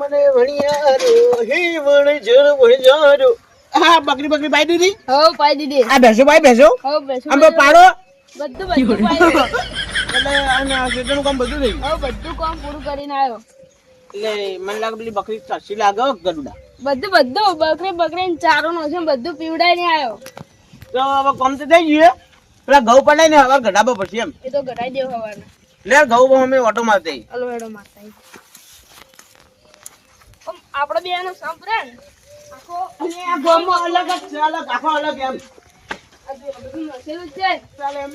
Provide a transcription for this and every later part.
મને વણિયારો હે વણજર વણજારો હા બકરી બકરી બાઈ દીધી? હવ પાઈ દીધી. આ ભેંસો બાઈ ભેંસો હવ બેસું આમ પાડો. બધું બધું એટલે અને ખેતરનું કામ બધું થઈ ગયું. બધું કામ પૂરું કરીને આવ્યો. એટલે મને લાગે પેલી બકરી લાગે ગરુડા. બધું બધું. બકરી બકરી ચારો નો છે બધું પીવડાઈ ને આવ્યો. તો હવે કામ તો થઈ ગયું પેલા ઘઉં પડાય ને હવે ગઢાબો પડશે એમ. એ તો ઘટાઈ દેવ હવારના. લે ઘઉં અમે ઓટો મારતા ઓટો મારતા આપણે બે એનો સંપરે ને આખો અને આ ગામમાં અલગ જ છે અલગ આખો અલગ એમ. બધું મસેલું છે. ચાલે એમ.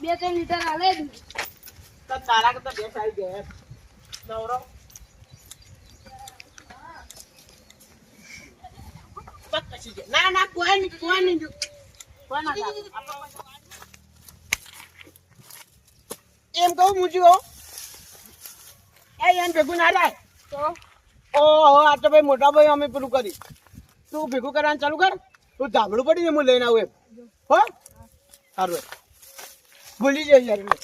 બે ત્રણ લીટર હાલે જ. તો તારા કરતા બે સારી ગયા નવરો. ના ના કોઈ નહીં કોઈ નહીં. કોઈ ના થાય. એમ કહું મૂજ્યો એ એમ ભેગું ના થાય. તો? ઓહો, આ તો ભાઈ મોટા ભાઈ અમે પેલું કરી. તું ભેગું કરવાનું ચાલુ કર. તું ધાબળું પડી ને હું લઈને આવું એમ. હો? સારું. ભૂલી જાય યાર એટલે.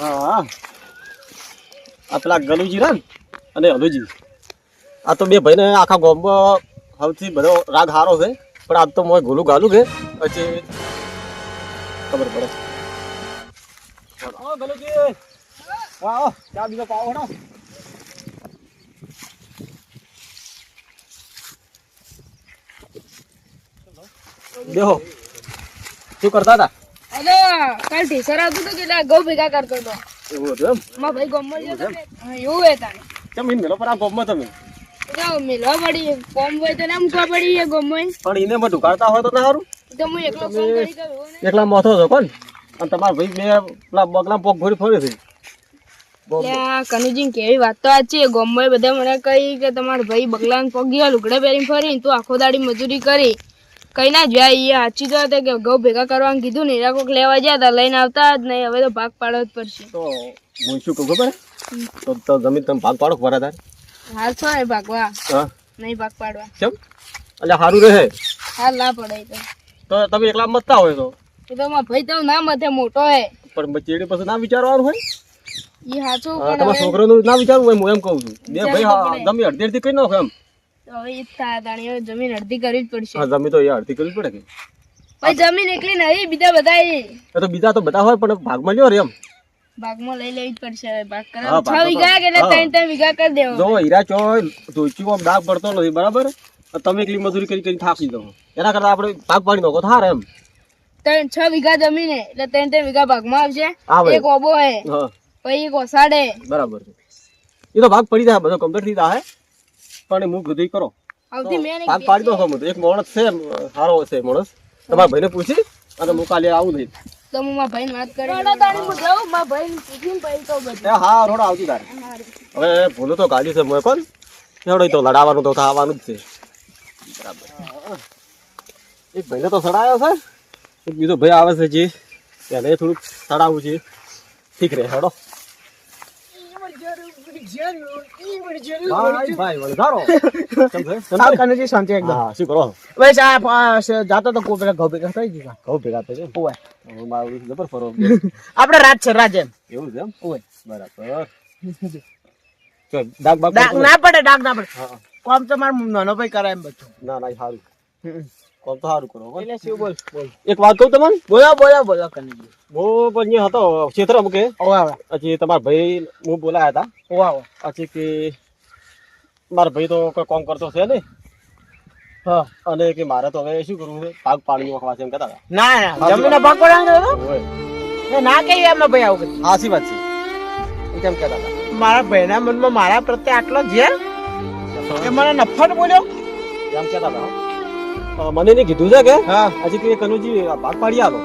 હા આ પેલા ગલુજી રે ને અને હલુજી આ તો બે ભાઈને આખા ગોમ્બો સૌથી બધો રાગ હારો છે પણ આજ તો મોય ગોલું ગાલું છે. પછી ખબર પડે. હા ગલુજી. હા હા ચા બીજો પાવો હેડો. બેહો શું કરતા હતા? અરે કાલ ટીચર આવતું હતું ભેગા કરતો હતો. એવું હતું એમ? મારા ભાઈ ગમો છે તો હા, એવું હે તારે કેમ ઈન મેલો પર આ ગામમાં તમે? તો મેલવા પડી કોમ હોય તો ના મૂકવા પડી એ ગમો પણ એને માં ઢુકાડતા હોય તો ના સારું તો હું એકલો કોમ કરી ગયો એકલા મોથો છો કોણ? અને તમારા ભાઈ બે પેલા બગલા પોક ભરી ફરે છે? એટલે કનુજી કેવી વાત તો સાચી ગોમો બધા મને કહી કે તમારા ભાઈ બગલાન પગ ગયા લુગડા પહેરીને ફરી તું આખો દાડી મજૂરી કરી. કઈ ના જાય. એ સાચી તો હતા કે ઘઉં ભેગા કરવાનું કીધું ને કોક લેવા ગયા હતા લઈને આવતા જ નહીં. હવે તો ભાગ પાડવો જ પડશે. તો હું શું કહું ખબર? તો તો જમીન તમે ભાગ પાડો ખરા તાર? હાલ છો ને ભાગવા? હા. નહીં ભાગ પાડવા. કેમ? એટલે સારું રહે. હાલ ના પડે તો. તો તમે એકલા મતતા હોય તો? એ તો મારો ભાઈ તો ના મથે મોટો હે. પણ બચેડી પછી ના વિચારવાનું હોય? એ સાચું તમારા છોકરાનું ના વિચારવું હોય હું એમ કહું છું. બે ભાઈ. તમે અડધી અડધી કરી નાખો એમ. હવે એ તાણી હવે જમીન અડધી કરવી જ પડશે. હા જમી તો એ અડધી કરવી પડે કે? ભાઈ જમીન એકલી નહીં બીજા બધા એ તો બીજા તો બધા હોય પણ ભાગમાં લ્યો રે એમ. ભાગમાં લઈ લેવી જ પડશે હવે ભાગ કરે છ વીઘા એટલે ત્રણ ત્રણ વીઘા કરી દેવો. જો હીરા ચો ધોચીમાં ડાઘ પડતો નથી બરાબર? તમે એકલી મજૂરી કરી કરી થાકી દો એના કરતા આપણે ભાગ પાડી નાખો થાર એમ. ત્રણ છ વીઘા જમીન એટલે ત્રણ ત્રણ વીઘા ભાગમાં આવશે. એક ઓબો હે પછી એક ઓસાડે. બરાબર એ તો ભાગ પડી જાય બધો કમ્પ્લીટ થઈ જાય પણ હું બધું કરો. પાક પાડી દો છો? એક માણસ છે સારો છે માણસ. તમારા ભાઈને પૂછી અને હું કાલે આવું નહીં. તો હું મારા ભાઈને વાત કરી રોડા તાણી હું જાઉં મારા ભાઈને પૂછીને પછી તો બધું. હા રોડ આવતી તારે. હવે ભૂલું તો ગાડી છે મોય પણ એવડો તો લડાવવાનું તો થવાનું જ છે. બરાબર. એક ભાઈને તો સડાયો છે. એક બીજો ભાઈ આવે છે જે. એને થોડુંક સડાવવું છે. ઠીક રહે હેડો. ભાઈ શાંતિ એકદમ. હા શું કરો? જાતો તો કોઈ પેલા ઘઉં ભેગા થઈ ગયા કહું ભેગા થઈ જાય ઓય મારું જબર ફરો. આપણે રાત છે રાત એમ એવું છે એમ? ઓય બરાબર. ડાક બાક ના પડે ડાક ના પડે. હા કોમ તો મારો નાનો ભાઈ કરાય એમ બધું. ના ના સારું કોમ તો સારું કરો એટલે શું બોલ બોલ. એક વાત કહું તમને? બોલા બોલા બોલા કનુજી હું પણ હતો ક્ષેત્ર મુકે ઓવા પછી તમારા ભાઈ હું બોલાયા હતા. ઓવા પછી કે મારા ભાઈ તો કોઈ કામ કરતો છે ને હા. અને કે મારે તો હવે શું કરવું છે? પાક પાણી નાખવા છે એમ કહેતા હતા. ના ના જમીન ભાગ પડે ઓય. ને ના કઈ એમનો ભાઈ આવું. સાચી વાત છે. એમ કેમ કહેતા હતા? મારા ભાઈના મનમાં મારા પ્રત્યે આટલો કે મને નફરત બોલ્યો? એમ કહેતા હતા મને એને કીધું છે કે હા. હજી કે કનુજી ભાગ પાડી આવો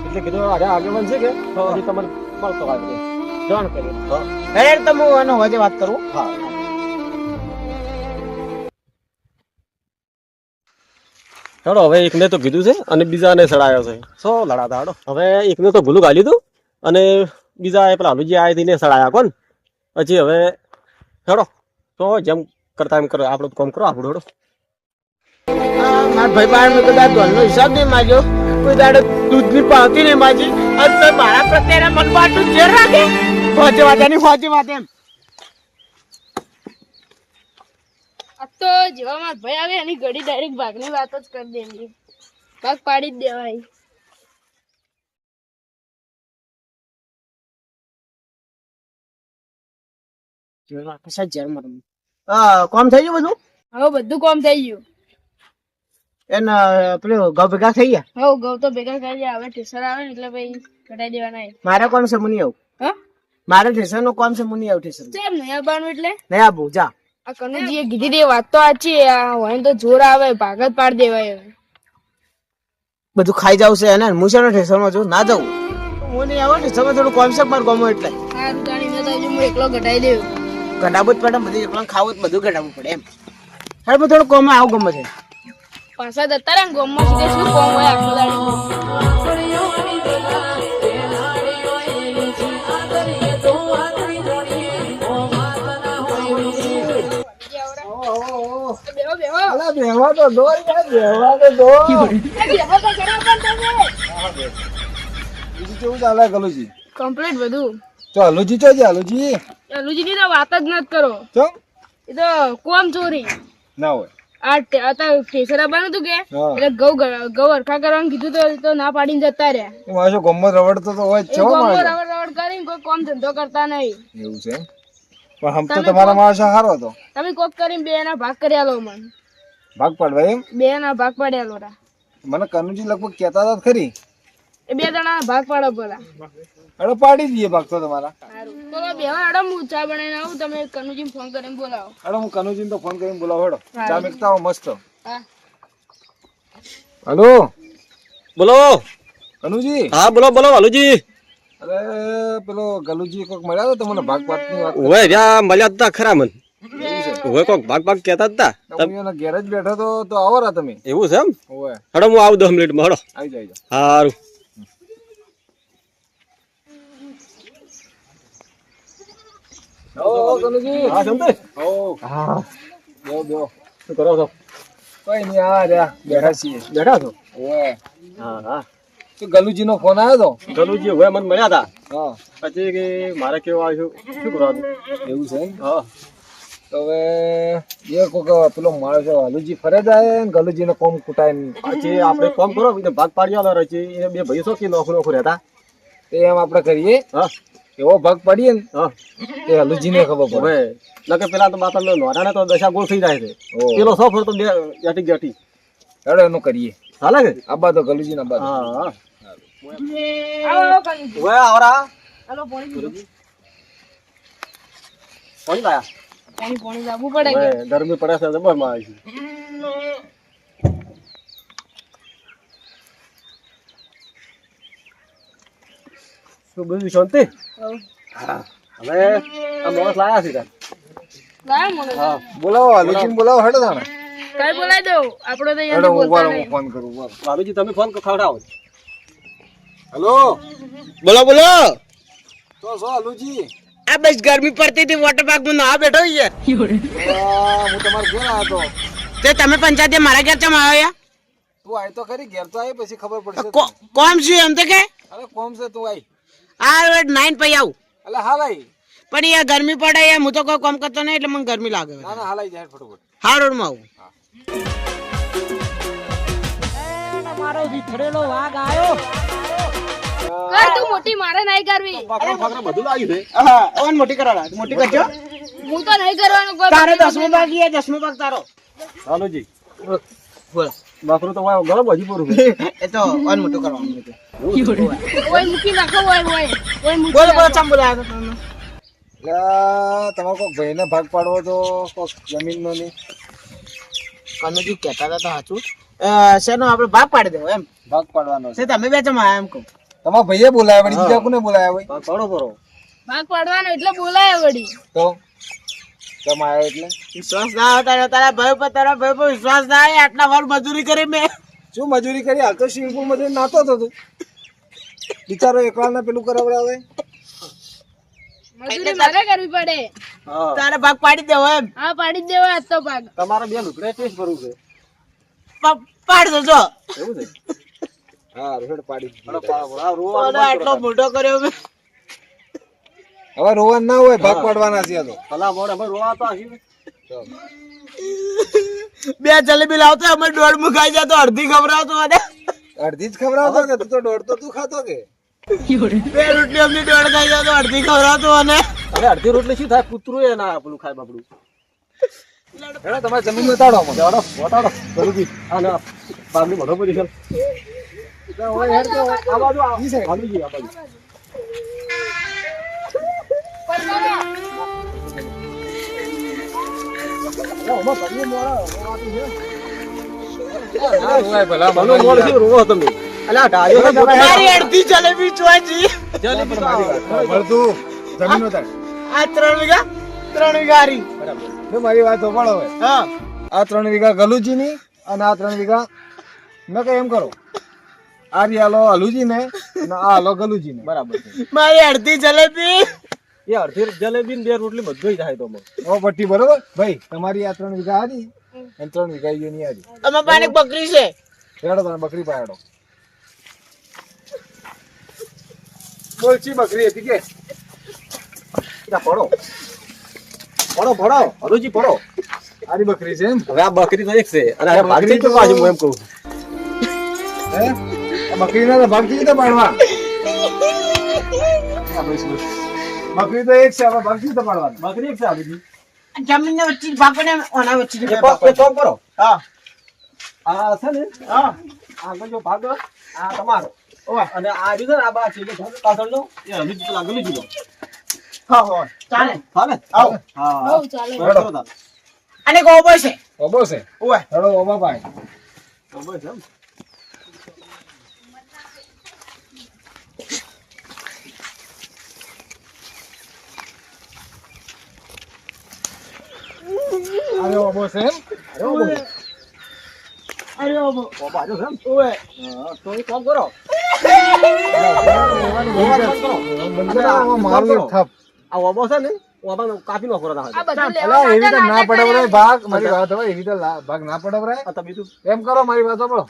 એટલે કીધું અરે આગેવાન છે કે હજી તમારે મળતો આવે જોણ કર્યું હા. એ તમે એનો વજે વાત કરું. હા. હેડો હવે એકને તો કીધું છે અને બીજાને સડાયો છે. સો લડાતા હડો હવે એકને તો ભૂલું ગાલી દઉં અને બીજા એ પેલા હલુજી હતી ને સડાયા કોણ? પછી હવે હેડો તો જેમ કરતા એમ કરો આપણું કામ કરો આપણું હેડો. મારા ભાઈ પાસે મેં કદાચ ધોલનો હિસાબ નહીં માગ્યો. કોઈ દાડે દૂધની પાવતી નહીં માજી. અને તો મારા પ્રત્યે એના મનમાં આટલું ઝેર રાખે. ફોજે વાત એની ફોજે વાત એમ. તો જેવા મારા ભાઈ આવે એની ઘડી ડાયરેક્ટ ભાગની વાત જ કરી દેવી. ભાગ પાડી જ દેવાય. કોમ થઈ ગયું બધું? હવે બધું કોમ થઈ ગયું. એને પેલું ઘઉં ભેગા થઈ ગયા? હવે ઘઉં તો ભેગા કરી ગયા. હવે ઠેસર આવે ને એટલે ભાઈ કટાઈ દેવાના. મારે કોમ છે મુનિ આવું હા? મારે ઠેસરનું કોમ છે મુનિ આવું ઠેસર? કેમ નહીં આવવાનું એટલે? નહીં આવું જા. આ કનુજીએ કીધી તે વાત તો સાચી આ હોય તો જોર આવે ભાગત જ પાડી દેવાય બધું ખાઈ જાવ છે એને હું છે ને ઠેસરમાં છું? ના જાઉં. હું નહીં આવો ઠેસરમાં થોડું કોમ છે મારું ગમો એટલે. સારું જાણી મેં તો હું એકલો ઘટાઈ દેવું. ઘટાવું જ પડે બધું એકલા ખાવું જ બધું ઘટાવું પડે એમ. હવે થોડું કોમ આવું ગમે છે. પાછા જતા રહ્યા ને ગામમાં સીધે શું કોમ હોય આખો બેહવા તો દો બેહવા તો દો તો બીજું કેવું ચાલે કમ્પ્લીટ બધું તો હલુજી ચો છે હલુજી ની તો વાત જ નથી કરો. ચમ? એ તો કોમ ચોરી. ના હોય. આ ટે- અત્યારે આવવાનું હતું કે. એટલે ગ- ઘઉં કરવાનું કીધું તો ના પાડીને જતા રહ્યા. રવડતો તો હોય છે. રવડ રવડ કરીને કોઈ કોમ ધંધો કરતા નહીં. એવું છે પણ હમ તો તમારા માણસો સારો હતો. તમે કોક કરીને બે ના ભાગ કરી આલો મને. ભાગ પાડવા એમ? બે ના ભાગ પાડી આલો મને કનુજી લગભગ કહેતા હતા ખરી. એ બે જણા ભાગ પાડો પેલા અરે પાડી દઈએ ભાગ તમારા. બે હું ચા બનાવીને આવું તમે કનુજી ફોન કરીને બોલાવો. અરે હું કનુજીને તો ફોન કરીને બોલાવો અડો ચા મેકતા હો મસ્ત. હલો. બોલો. કનુજી? હા બોલો બોલો વાલુજી. અરે પેલો ગલુજી કોક મળ્યા હતા તમને ભાગની વાત ઓવે રહ્યા મળ્યા હતા તા ખરા મન. ઓવે કોક ભાગ ભાગ કહેતા જ તમે ઘેર જ બેઠો તો તો આવો રા તમે. એવું છે એમ? ઓય હેડો હું આવું દસ મિનિટમાં હડો. આવી જાય સારું ઓ કનુજી હા ઓ હા. બેહો બેહો શું કરો છો? કઈ નહીં આ રહ્યા. બેઠા છીએ. બેઠા છો? ઓય હા હા. તો ફોન આવ્યો ગલુજી હવે મને મળ્યા હતા હા. પછી કે મારે કેવો આવ્યું? શું કરવાનું? એવું છે હા. તો હવે એ કોક પેલો માણસ હલુજી ફરે જાય ને ગલુજી ને કોમ કુટાય પછી આપણે કોમ કરો ભાગ પાડી આલો રચી એ બે ભાઈ શું કે નોખું નોખું રહેતા. એમ આપણે કરીએ. હા. એવો ભાગ પાડીએ ને એ હલુજીને ખબર પડે. હવે નકે પેલા તો માતા નોરાને તો દશા ગોળ થઈ જાય છે. પેલો સો ફર તો બે જાટી જાટી હેડો એનું કરીએ. હાલે કે? આબા તો ગલુજી ના આબા હા હા. આવો હવે આવરા. હાલો પોણી પીધું. કોણ લાયા? પાણી પોણી લાવવું પડે કે? ગરમી પડે છે જબરમાં આવી શું બધું શાંતિ. હા. હવે આ માણસ લાયા છે તાર. લાયા મને હા. બોલાવો હલુજી બોલાવો હેડો તાને કઈ બોલાવી દઉં. આપણો તો હેડો બોલતા નહીં. ફોન કરું ભાભીજી તમે ફોન ખવડાવો. હેલો? બોલો બોલો. તો સો હલુજી આ બસ ગરમી પડતી હતી વોટર પાર્કમાં ના બેઠો છે. હું તમારે ઘેર આવ્યો હતો. તે તમે પંચાયતે મારા ઘેર ચમ આવ્યા તું આય તો ખરી ઘેર તો આવી પછી ખબર પડશે કો- કોમ છે એમ તો કે? અરે કોમ છે તું આય. આ નાઈન આવું. એટલે પણ યાર ગરમી પડે યાર હું તો કોઈ કામ કરતો નહીં એટલે મને ગરમી લાગે ના ના હાલ જાય ફટોફટ. હા રોડમાં આવું કર તું મોટી મારે નહીં કરવી. પાકડા પાકડા બધું લાવ્યું છે? હા ઓન મોટી કરાવડા મોટી કરજો. હું તો નહીં કરવાનું કોઈ તારે દસમો ભાગ દસમો ભાગ તારો. હાલોજી બોલ. બાપરું તો વાય ગરમ હજી પૂરું એ તો ઓન મોટું કરવાનું છે. ઓય મૂકી નાખો ઓય ઓય ઓય. મૂકી બોલો બોલો ચમ બોલાવ્યો હતો તમને. એટલે ભાઈને ભાગ પાડવો તો કોઈક જમીનનો નહીં કનુજી કહેતા હતા તો સાચું. અ, શેનો આપણે ભાગ પાડી દેવો એમ. ભાગ પાડવાનો છે. તમે બે ચમ એમ કહું. તમારા ભાઈએ બોલાયા વળી બીજા કોને બોલાયા હોય પાડો. ભાગ પાડવાનો એટલે બોલાયા વળી. તો? કેમ આવ્યા એટલે? વિશ્વાસ ના આવે તારા તારા ભાઈ પર તારા ભાઈ પર વિશ્વાસ ના આવે આટલા વાર મજૂરી કરી મેં. શું મજૂરી કરી? હાલ તો સ્વિમિંગ પુલ નાતો હતો તું. બિચારો એકલા ને પેલું કરાવડાવે? મજૂરી મારે કરવી પડે. હા. તારે ભાગ પાડી દેવો એમ. હા પાડી જ દેવા આજ તો ભાગ. તમારા બે લુકડે ટેસ્ટ કરવું છે. પાડ દો જો. એવું છે? હા રેડ પાડી આટલો મોટો કર્યો મેં. હવે રોવા ના હોય ભાગ પાડવાના છે તો. ભલા મોઢે ભાઈ રોવાતા બે જલેબી લાવતો અમે દોઢ મુકાઈ જતો અડધી ખવડાવતો અને અડધી જ ખવડાવતો કે તું તો દોઢ તો તું ખાતો કે? બે રોટલી અમને દોઢ ખાઈ જતો અડધી ખવડાવતો અને અરે અડધી રોટલી શું થાય? કૂતરું એ ના પેલું ખાય બાપડું. હેડો તમારે જમીન બતાડો બતાડો બતાડો ગલુજી આ ના બાપડી મોઢો પોઝિશન આ બાજુ આ બાજુ આ બાજુ. મારી વાત સાંભળો હા. આ ત્રણ વીઘા ગલુજીની અને આ ત્રણ વીઘા મેં કઈ એમ કરો. આ રી હાલો હલુજી ને આ હાલો ગલુજી ને બરાબર મારી અડધી જલેબી. એ અડધી જલેબી બે રોટલી બધું થાય તો હવે પટ્ટી બરોબર? ભાઈ તમારી આ ત્રણ વીઘા હારી અને ત્રણ વીઘા ઈ ની હારી અમે પાસે બકરી છે. હેડો તમે બકરી પાડો. બોલ બકરી હતી કે? પડો પડો પડો હરુજી પડો આરી બકરી છે હવે આ બકરી તો એક છે. અને આ ભાગતી તો પાછી હું એમ કહું હે? આ બકરી તો પાડવા. બકરી તો એક છે હવે બકરી તો પાડવાની. બકરી એક છે આવી જમીન ને વચ્ચે ભાગો ને ઓના વચ્ચે એક પાક કામ કરો. હા. આ છે ને? હા. આગળ જો ભાગો. આ તમારો. ઓય. અને આ રહ્યું આ બા છે કે પાછળનો એ હલુજી પેલા ગલુજી નો હા હા. ચાલે. ચાલે? આવો. હા. ચાલે. અને ગોબો છે. ગોબો છે? ઓય. હેડો ઓબા ભાઈ. ગોબો બસ અરે ઓબો છે એમ અરે ઓબો. અરે ઓબો ઓબો આવ્યો છે એમ. હા, તો એક કામ કરો. બંધ કરો, આમાં મારું થપ. આ ઓબો છે ને કાપી નાખો એવી રીતે ના પડાવરાય ભાગ. મારી વાત હવે એવી રીતે ભાગ ના પડાવરાય આ તો બીજું? એમ કરો મારી વાત સાંભળો.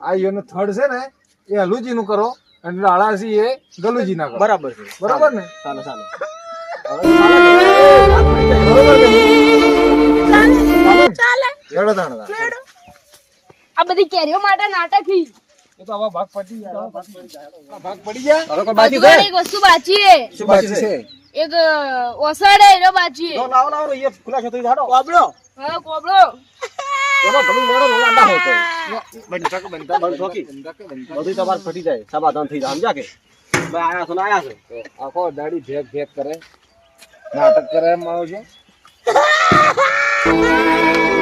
આ થડ છે ને એ હલુજી નું કરો અને લાળાસી એ ગલુજી ના કરો. બરાબર છે. બરાબર ને? સારું ચાલે હેડો તાણ તાણ. આ બધી કેરીઓ માટે નાટક ઈ. એ તો આવા ભાગ પડી જાય ભાગ પડી જાય. આ ભાગ પડી જાય હવે કોઈ બાકી છે? એક વસ્તુ બાકી છે. શું બાકી છે? એક ઓસડે એનો બાકી છે. લાવો લાવો લાવો એ ખુલ્લા છે તો ઈ કોબળો? હા કોબળો. એમાં તમે મેળો નો હોતો. બંધ. બધું તમારે ફટી જાય સમાધાન થઈ જાય સમજા કે? ભાઈ આયા છો ને આયા છો? આખો દાડી ભેગ ભેગ કરે. નાટક કરે એમ આવો છો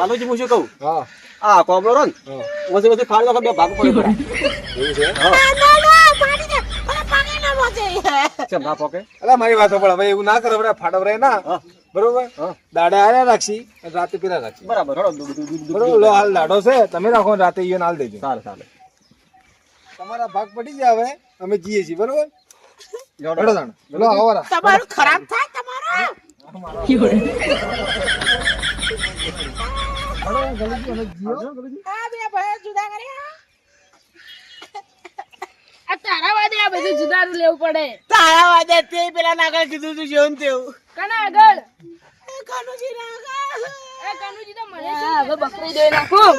વાલોજી હું શું કહું? હા. આ કોબળો રો ને હા. વચ્ચે વચ્ચે ફાડી નાખો બે ભાગ પડી. પડે એવું છે? કેમ ના પોકે અલા મારી વાત સાંભળ હવે એવું ના કરે આપણે ફાટવરાય ના. હા. બરોબર? દાડે આર્યા રાખશી અને રાતે પીરા રાખશી. બરાબર લો હાલ દાડો છે તમે રાખો ને રાતે ઈયો હાલ દેજો. સારું સારું તમારા ભાગ પડી જાય હવે અમે જીએ છીએ બરોબર? લો આવો રા. તમારું ખરાબ થાય તમારો. આ બે ભાઈઓ જુદા કર્યા? આ તારા વાદે આ બધું જુદારું લેવું પડે. તારા વાદે તે પેલા નાગર કીધું તું જેવું તેવું. કના આગળ? એ કાનુજી એ કનુજી તો મને હવે બકરી દોઈ નાખું.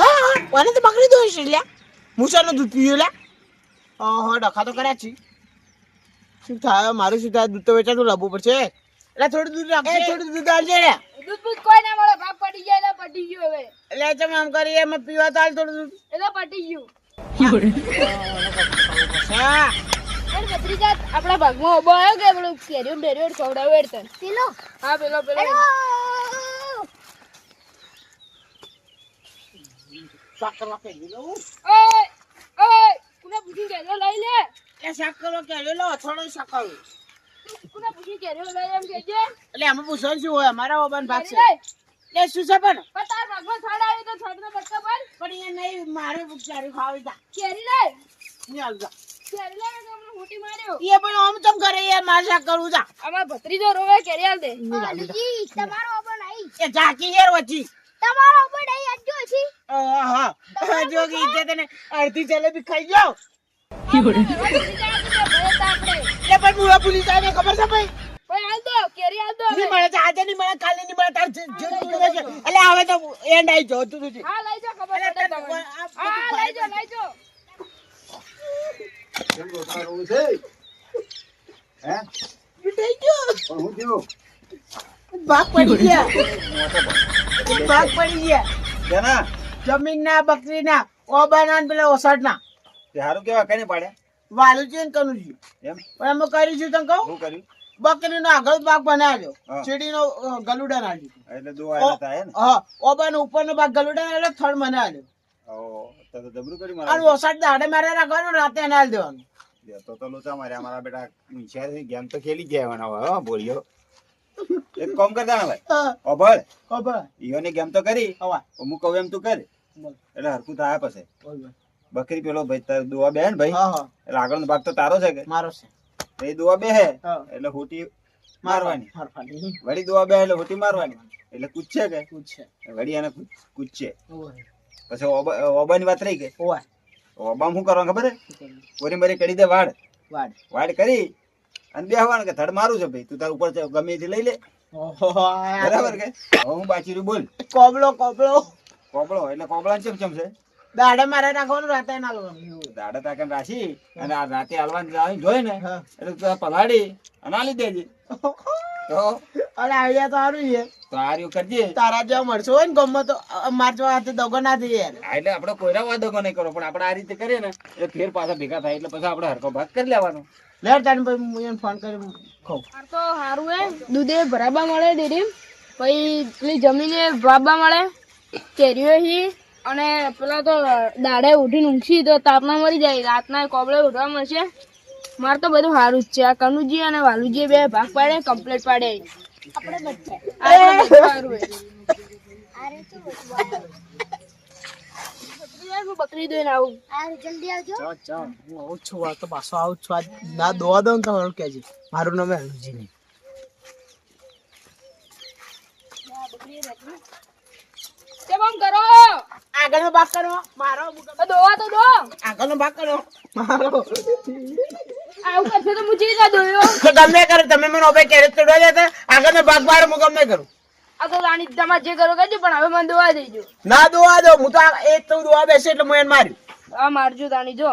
હા હા મને તો બકરી દોઈ છે લ્યા. મૂસાનું દૂધ પીયું લ્યા. ઓહો ડખા તો કર્યા છે. શું થાય? મારું શું થાય? દૂધ તો વેચાતું લાવવું પડશે. એટલે થોડું દૂધ રાખજે. થોડું દૂધ આલજે ને દૂધ બૂધ કોઈ ના મળે ભાગ પડી જાય એટલે પટી ગયો હવે. એટલે તમે આમ કરીએ એમાં પીવા તો હાલ થોડું દૂધ. એટલે પટી ગયું. હા. આપણા ભાગમાં ઊભો આવ્યો કે પેલું કેરીઓ બેરીઓ ખવડાવે એટલે? પેલો. હા પેલો પેલો. શાક કરવા ઓય ઓય કુને પૂછી કેરીઓ લઈ લે? એ શાક કરવા લો અથોડો શાક કરું પૂછી કેરીઓ લઈ એમ કેજે એટલે આમાં પૂછવાનું શું હોય? અમારા ઓબાન ભાગ છે. એ શું છે પણ? પણ તાર ભાગમાં તો છાડનો બટકા પર. પણ એ નહીં મારે ચારી ખાવી તા કેરી લાય નહીં હાલતા. કેરી લાય તો હમણાં મોટી માર્યો. એ પણ આમ ચમ કરે? યાર મારે શા કરવું અમાર ભત્રીજો રોવે કેરી આલ દે. તમારો ઓબન આઈ. એ ઝાંકી યાર વચ્ચી તમારો ઓબન આઈ આજ્યો છે અડધી જલેબી ખાઈ જાઓ. એટલે પણ મુવા પોલીસ આવીને ખબર છે ભાઈ? ભાઈ આલ દો કેરી આલ દો નહીં મળે આજે નહીં મળે કાલે નહીં મળે તાર જે જે તોડી એટલે હવે તો એન્ડ આવી જાઓ તું તું હા લઈ જાઓ ખબર પડે તમને. હા લઈ જાઓ લઈ જાઓ. કેમ રોટલા છે હે થઈ ગયો. પણ હું થયું ભાગ પડી ગયા ભાગ પડી ગયા. જમીન ના બકરી ના ઓબાના પેલા ઓસડ ના હારું કેવા કઈ પાડ્યા વાલુજી ને કનુજી. એમ? પણ અમે કરીશું તને કહું? શું કર્યું? બકરી નો આગળ ભાગ બનાવ્યો. ચીડી નો ગલુડા નાખ્યું. એટલે દો આયા હતા ને? હા ઓબા નો ઉપર નો ભાગ ગલુડા એટલે થડ બનાવ્યો ઓ તો તો કરી મારા? અને ઓસાડ દાડે મારે રાખવાનું રાતે એને આલ દેવાનું. તો તો લોચા માર્યા મારા બેટા હોશિયારથી ગેમ તો ખેલી ગયા એવાના હવે હો બોલ્યો એક કામ કરતા ને ભાઈ હા, ઓભળ ખબર ઈયોની ગેમ તો કરી હવા હું કહું એમ તું કર. એટલે હરકું થાય પછી. બકરી પેલો ભાઈ તાર દુવા બે ને ભાઈ? એટલે આગળ નો ભાગ તો તારો છે કે? મારો છે. એ દુવા બે હે? એટલે હોટી મારવાની વળી દુવા બે એટલે હોટી મારવાની. એટલે કૂદશે કે? પૂછે વળી એને કૂદ- કૂદશે પછી ઓબા ની વાત રહી કે? ઓબા શું કરવાનું ખબર હે કોરી મરી કરી દે વાડ. વાડ. વાડ કરી અને બેહવાનું કે થડ મારું છે ભાઈ તું તાર ઉપર ગમે તે લઈ લે. બરાબર કે? હું બાચી રહ્યું બોલ. કોબળો કોબળો. કોબળો એટલે કોબળા ચમ ચમ છે? દાડે મારે નાખવાનું રાતે એવું. તાકન રાશી અને આ રાતે હલવાન જાળી જોઈ ને એટલે પલાડી અને આલી દેજે તો? અરે આઈડિયા તો સારું છે. તો આ કરજે. તારા જેવા મળશો હોય ને ગમમાં તો અ, હાથે દગો ના થઈ યાર એટલે આપણે કોઈના વાદો નહીં કરો પણ આપણે આ રીતે કરીએ ને એટલે ફેર પાછા ભેગા થાય એટલે પછી આપણે હરકો ભાગ કરી લેવાનો. લેર તાને પછી હું એને ફોન કરી કહું તો સારું હે દૂધે ભરાબા મળે ડેરી પછી પેલી જમીને ભરાબા મળે કેરીઓ હી અને પેલા તો દાડે ઉઠીને ઊંઘી તો તાપમાં મરી જાય રાતના કોબળે ઉઠવા મળશે. મારે તો બધું સારું જ છે. આ કનુજી અને વાલુજી બે ભાગ પાડે કમ્પ્લીટ પાડે આપણે બધા. આ તો બકરી દોઈને આવું. જલ્દી આવજો. હું આવું છું. આ પાછો આવું છું. આજ ના દોવા દઉં ને તમારું કહેજે મારું નામ નહીં કેમ કરો? આગળનો ભાગ કરો. મારો દોવા તો દો. આગળનો ભાગ કરો. મારો. આવું કરશે તો હું ચીજ દોયો. તો ગમે કરે તમે મને ઓબે કેરેટ ચડવા દેતા. આગળનો ભાગ મારો હું ગમે કરું. આ તો રાણી તમારે જે કરો કરજો પણ હવે મને દોવા દેજો. ના દોવા દો હું તો આ- એ તો દોવા બેસે એટલે હું એને માર્યું. આ મારજો રાણી જો.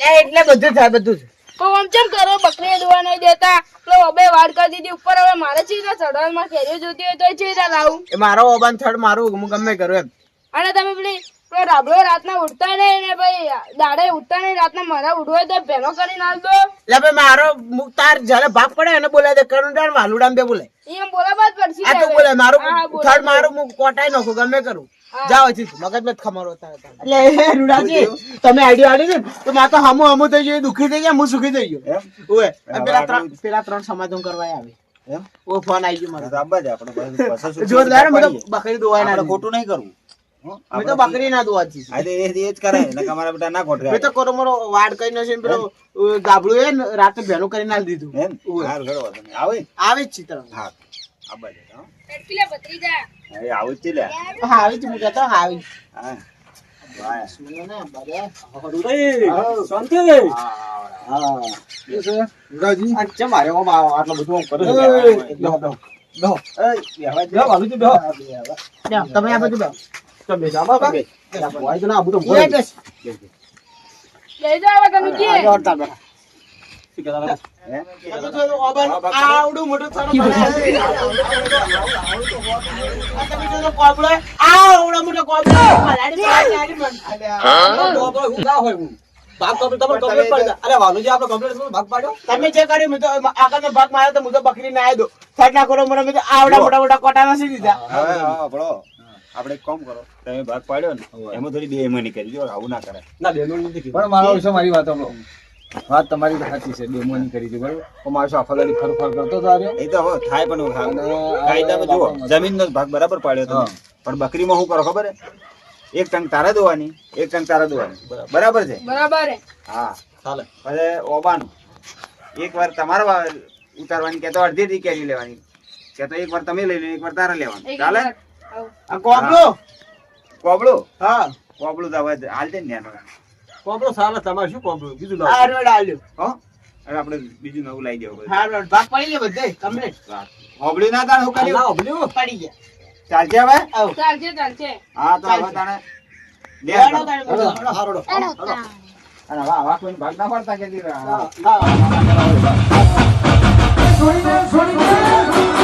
એ એટલે બધું થાય બધું. તો આમ ચમ કરો બકરી દોવા નહીં દેતા. પેલો અબે વાડ કરી દીધી ઉપર હવે મારે ચી રીતે ચડવામાં કેરીઓ જોતી હોય તો ચી રીતે લાવું. મારો ઓબાન થડ મારું હું ગમે કરું એમ. અને તમે પેલી પેલો રાબડો રાતના ઉઠતા નહીં ને ભાઈ દાડે ઉઠતા નહીં રાતના મારા ઉઠવો તો ભેનો કરીને આલ એટલે ભાઈ મારો મુ- તાર જયારે ભાગ પડે એને બોલે દે કરું ડાળ વાલુડામ બે બોલે. એમ બોલાવા પડશે આ તો બોલે મારું બોલો. મારું હું કોટાઈ નાખું ગમે કરું. જાઓ અહીંથી મગજમાં ખમારો તારે તારે. એટલે રૂડાજી તમે આઈડિયા આડી ને તો મારે તો હમુ હમું થઈ ગયું દુખી થઈ ગયા હું સુખી થઈ ગયો. પેલા ત્રણ પેલા ત્રણ સમાધાન કરવા આવે. ઓ ફોન આવી ગયો મારો. તો જ આપણે પછી પાછા શું જોરદાર મેં બકરી દોવાય ના ખોટું નહીં કરવું. હો? તો બકરી ના દોવાતી હા તો એ જ કરે નકર અમારા બેટા ના ખોટ મેં તો કરો મારો વાડ કરી નાખ્યો ને પેલો અ, એ રાતે ભેનું કરીને આલી દીધું એમ હારું ઘણો વાંધો આવે આવે જ છે હા આબા જ હો. પેલા ભત્રીજા હા, એ આવું જ છે હા આવી જ હું કહેતો આવી હા ને આ આ- કરે છે? જ તમે આ બધું. તમે બેસો, આમાં બા. તો. ભાગ દે. પાડ્યો? તમે જે કર્યું મેં તો આગળનો ભાગ માર્યો તો તો બકરી ના આવ્યો થડ ના કરો મને આવડા મોટા મોટા કોટા નથી દીધા આપણે એક કામ કરો તમે ભાગ પાડ્યો ને એમાં થોડી બે એમાં કરી જો આવું ના કરે ના, બે નથી. પણ મારો વિશે મારી વાત વાત તમારી સાચી છે બે મોની કરી છે બરાબર? પણ મારો શું આખો ફર ફર કરતો હતો આ એ તો હવે થાય પણ કાયદામાં જુઓ જમીનનો ભાગ બરાબર પાડ્યો તો પણ બકરીમાં શું કરો ખબર હે? એક ટંક તારા દોવાની એક ટંક તારા દોવાની. બરાબર. છે? બરાબર. હા. ચાલે પછી ઓબાનું. એક વાર તમારે ઉતારવાની કે તો અડધી અડધી કેરી લેવાની. કે તો એક વાર તમે લઈ લો એક વાર તારે લેવાની. ચાલે. આ કોબલો કોબળું? હા. કોબળું તો હાલ દે ને તમારે શું બીજું લાવો. આ રોડ આલ્યો હો? હવે આપણે બીજું નવું લાવી દેવું. હા ભાગ પડી ગયો બધે કમ્પ્લીટ હોબળ્યું ના તાણ લાવો, પડી ગયા. ચાલજે હવે? હા તો હવે તાણે લે કરો. અને ભાગ ના પાડતા કે હા, હા. છોડીને છોડીને.